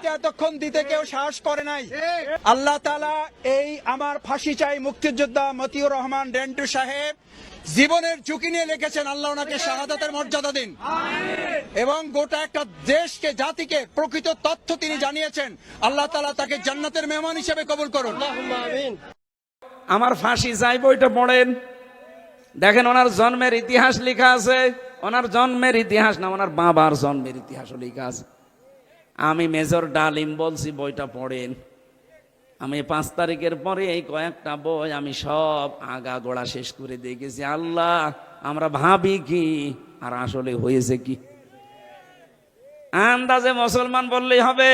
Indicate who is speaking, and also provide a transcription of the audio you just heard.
Speaker 1: ফাঁসিতে এতক্ষণ দিতে কেউ সাহস করে নাই। আল্লাহ তালা এই আমার ফাঁসি চাই মুক্তিযোদ্ধা মতিউর রহমান রেন্টু সাহেব জীবনের ঝুঁকি নিয়ে লিখেছেন আল্লাহ ওনাকে শাহাদাতের মর্যাদা দিন। এবং গোটা একটা দেশকে জাতিকে প্রকৃত তথ্য তিনি জানিয়েছেন। আল্লাহ তালা তাকে জান্নাতের মেহমান হিসেবে কবুল করুন।
Speaker 2: আমার ফাঁসি চাই বইটা পড়েন। দেখেন ওনার জন্মের ইতিহাস লেখা আছে। ওনার জন্মের ইতিহাস না ওনার বাবার জন্মের ইতিহাসও লেখা আছে। আমি মেজর ডালিম বলছি, বইটা পড়েন। আমি পাঁচ তারিখের পরে এই কয়েকটা বই আমি সব আগা গোড়া শেষ করে দেখেছি আল্লাহ, আমরা ভাবি কি, আর আসলে হয়েছে কি? আন্দাজে মুসলমান বললেই হবে।